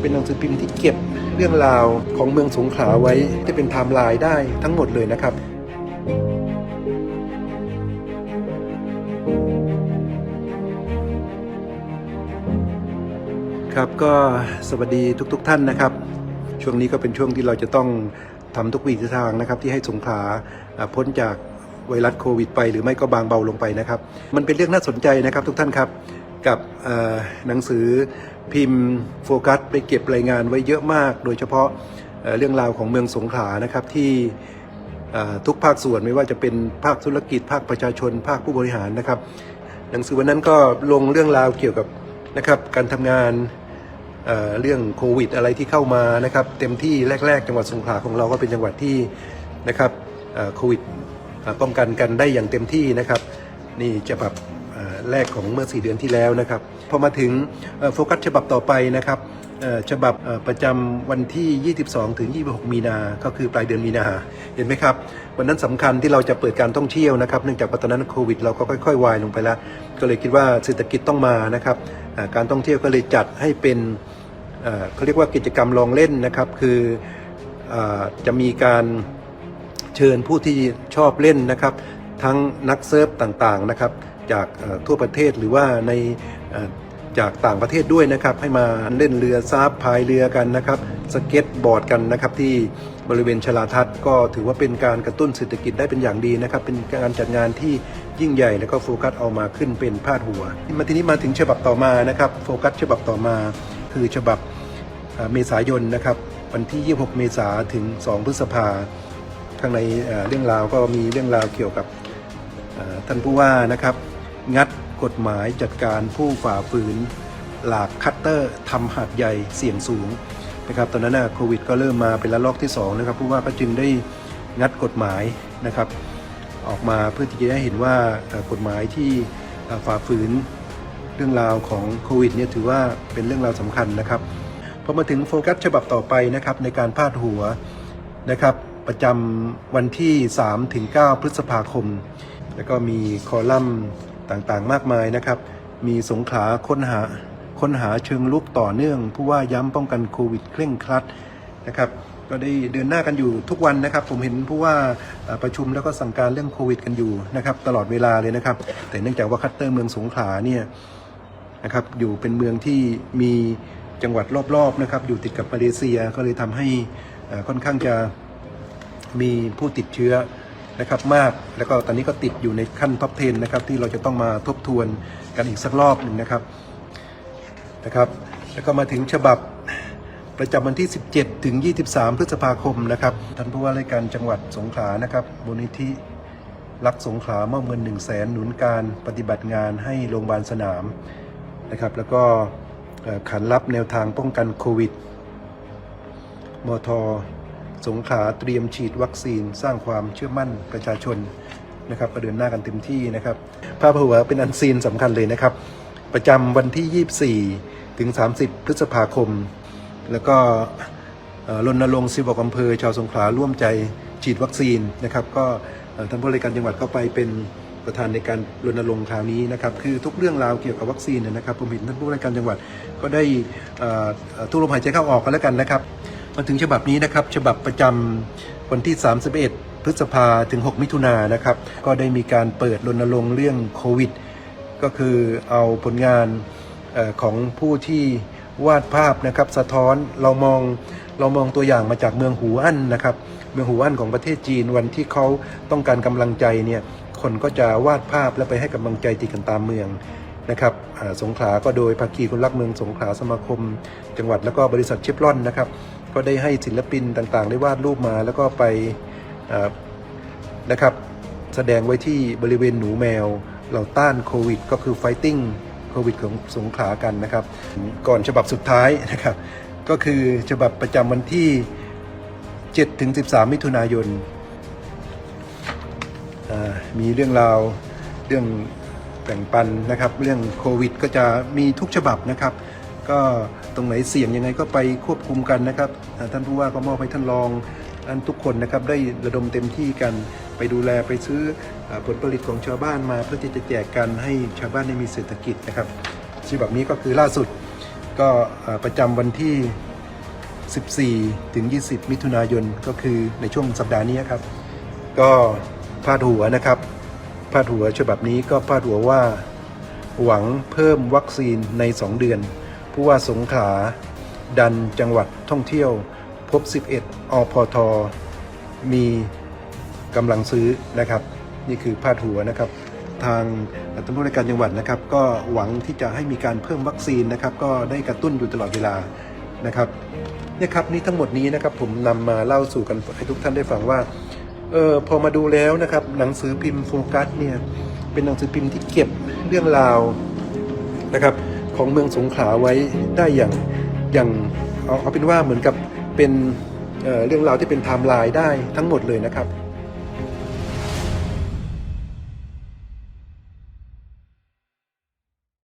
เป็นหนังสือพิมพ์ที่เก็บเรื่องราวของเมืองสงขลาไว้จะเป็นไทม์ไลน์ได้ทั้งหมดเลยนะครับครับก็สวัสดีทุกๆทท่านนะครับ ช่วงนี้ก็เป็นช่วงที่เราจะต้องทำทุกวิถีทางนะครับ ที่ให้สงขลาพ้นจากไวรัสโควิดไป หรือไม่ก็บางเบาลงไปนะครับ มันเป็นเรื่องน่าสนใจนะครับทุกท่านครับ กับหนังสือพิมพ์โฟกัส ไปเก็บรายงานไว้เยอะมาก โดยเฉพาะเรื่องราวของเมืองสงขลานะครับที่ทุกภาคส่วนไม่ว่าจะเป็นภาคธุรกิจ ภาคประชาชน ภาคผู้บริหารนะครับ หนังสือวันนั้นก็ลงเรื่องราวเกี่ยวกับนะครับการทำงานเเรื่องโควิด อะไรที่เข้ามานะครับ เต็มที่แรก ๆ จังหวัดสงขลาของเราก็เป็นจังหวัดที่นะครับโควิดป้องกันกันได้อย่างเต็มที่นะครับ นี่ฉบับแรกของเมื่อ 4 เดือนที่แล้วนะครับพอมาถึงโฟกัสฉบับต่อไปนะครับฉบับประจำวันที่ 22 ถึง 26 มีนา ก็คือปลายเดือนมีนา เห็นไหมครับ วันนั้นสำคัญที่เราจะเปิดการท่องเที่ยวนะครับ เนื่องจากตอนนั้นโควิดเราก็ค่อยๆ วายลงไปแล้ว ก็เลยคิดว่าเศรษฐกิจต้องมานะครับ การท่องเที่ยวก็เลยจัดให้เป็นเขาเรียกว่ากิจกรรมลองเล่นนะครับ คืออจะมีการเชิญผู้ที่ชอบเล่นนะครับ ทั้งนักเซิร์ฟต่างๆนะครับจากทั่วประเทศหรือว่าในจากต่างประเทศด้วยนะครับ ให้มาเล่นเรือซาบพายเรือกันนะครับ สเก็ตบอร์ดกันนะครับที่บริเวณชลาทัศน์ก็ถือว่าเป็นการกระตุ้นเศรษฐกิจได้เป็นอย่างดีนะครับ เป็นการจัดงานที่ยิ่งใหญ่แล้วก็โฟกัสเอามาขึ้นเป็นพาดหัวมาทีนี้มาถึงฉบับต่อมานะครับโฟกัสฉบับต่อมา คือฉบับเมษายนนะครับ วันที่ 26 เมษาถึง 2 พฤษภาข้างในเรื่องราวก็มีเรื่องราวเกี่ยวกับ ท่านผู้ว่านะครับ งัดกฎหมายจัดการผู้ฝ่าฝืน หลากคัตเตอร์ทำหาดใหญ่เสี่ยงสูงนะครับตอนนั้นนะโควิดก็เริ่มมาเป็นระลอกที่2นะครับผู้ว่าก็จึงได้งัดกฎหมายนะครับ ออกมาเพื่อที่จะได้เห็นว่ากฎหมายที่ฝ่าฝืนเรื่องราวของโควิดเนี่ยถือว่าเป็นเรื่องราวสำคัญนะครับพอมาถึงโฟกัสฉบับต่อไปนะครับในการพาดหัวนะครับประจำวันที่3ถึง9พฤษภาคม แล้วก็มีคอลัมน์ต่างๆ มากมายนะครับ มีสงขลาค้นหาค้นหาเชิงลุกต่อเนื่อง ผู้ว่าย้ำป้องกันโควิดเคร่งครัดนะครับก็ได้เดินหน้ากันอยู่ทุกวันนะครับ ผมเห็นผู้ว่าประชุมแล้วก็สั่งการเรื่องโควิด กันอยู่นะครับ ตลอดเวลาเลยนะครับ แต่เนื่องจากว่าคัตเตอร์เมืองสงขลาเนี่ยนะครับอยู่เป็นเมืองที่มีจังหวัดรอบๆนะครับอยู่ติดกับมาเลเซียก็เลยทำให้ค่อนข้างจะมีผู้ติดเชื้อ นะครับมาก แล้วก็ตอนนี้ก็ติดอยู่ในขั้นท็อป 10 นะครับที่เราจะต้องมาทบทวนกันอีกสักรอบหนึ่งนะครับนะครับ แล้วก็มาถึงฉบับประจำวันที่ 17 ถึง 23 พฤษภาคมนะครับท่านผู้ว่าราชการจังหวัดสงขลานะครับมูลนิธิรักสงขลามอบเงิน 1 0 0 0 0แสนหนุนการปฏิบัติงานให้โรงพยาบาลสนามนะครับแล้วก็ขันรับแนวทางป้องกันโควิดมท สงขาเตรียมฉีดวัคซีนสร้างความเชื่อมั่นประชาชนนะครับก็เดินหน้ากันเต็มที่นะครับภาพหัวเป็นอันซีนสำคัญเลยนะครับ ประจำวันที่ 24 ถึง 30 พฤษภาคม แล้วก็รณรงค์สิบกอำเภอ ชาวสงขลาร่วมใจฉีดวัคซีนนะครับ ก็ท่านผู้ราชการจังหวัดก็ไปเป็นประธานในการรณรงค์คราวนี้นะครับ คือทุกเรื่องราวเกี่ยวกับวัคซีนนะครับผมเห็นท่านผู้ราชการจังหวัดก็ได้เอ่อเอ่อทุกลมหายใจเข้าออกกันแล้วกันนะครับ มาถึงฉบับนี้นะครับ ฉบับประจำวันที่ 31 พฤษภาถึง 6 มิถุนายนนะครับ ก็ได้มีการเปิดรณรงค์เรื่องโควิด ก็คือเอาผลงานออของผู้ที่วาดภาพนะครับ สะท้อนเรามองเรามองตัวอย่างมาจากเมืองหูอั้นนะครับ เมืองหูอั้นของประเทศจีนวันที่เขาต้องการกำลังใจเนี่ยคนก็จะวาดภาพแล้วไปให้กำลังใจติดกันตามเมืองนะครับสงขลาก็โดยภาคีคนรักเมืองสงขลาสมาคม จังหวัดแล้วก็บริษัทเชฟรอนนะครับ ก็ได้ให้ศิลปินต่างๆ ได้วาดรูปมาแล้วก็ไปนะครับแสดงไว้ที่บริเวณหนูแมว เราต้านโควิด ก็คือ fighting โควิดของสงขลากันนะครับ ก่อนฉบับสุดท้ายนะครับ ก็คือฉบับประจำวันที่7ถึง13 มิถุนายน มีเรื่องราวเรื่องแบ่งปันนะครับ เรื่องโควิด ก็จะมีทุกฉบับนะครับ ก็ ตรงไหนเสี่ยงยังไงก็ไปควบคุมกันนะครับท่านผู้ว่าก็มอบให้ท่านรองท่านทุกคนนะครับได้ระดมเต็มที่กันไปดูแลไปซื้อผลผลิตของชาวบ้านมา เพื่อที่จะแจกกันให้ชาวบ้านได้มีเศรษฐกิจนะครับฉบับนี้ก็คือล่าสุดก็ประจำวันที่ 14 ถึง 20 มิถุนายนก็คือในช่วงสัปดาห์นี้ครับ ก็พาดหัวนะครับพาดหัวฉบับนี้ก็พาดหัวว่าหวังเพิ่มวัคซีนใน 2 เดือน ผู้ว่าสงขลา ดันจังหวัดท่องเที่ยว พบ 11 อพท มีกำลังซื้อนะครับ นี่คือพาดหัวนะครับ ทางตำรวจการจังหวัดนะครับ ก็หวังที่จะให้มีการเพิ่มวัคซีนนะครับ ก็ได้กระตุ้นอยู่ตลอดเวลานะครับเนี่ยครับนี่ทั้งหมดนี้นะครับผมนำมาเล่าสู่กันให้ทุกท่านได้ฟังว่าเออพอมาดูแล้วนะครับ หนังสือพิมพ์โฟกัสเนี่ยเป็นหนังสือพิมพ์ที่เก็บเรื่องราวนะครับ ของเมืองสงขลาไว้ได้อย่างอย่างเอาเอาเป็นว่าเหมือนกับเป็นเเรื่องราวที่เป็นไทม์ไลน์ได้ทั้งหมดเลยนะครับ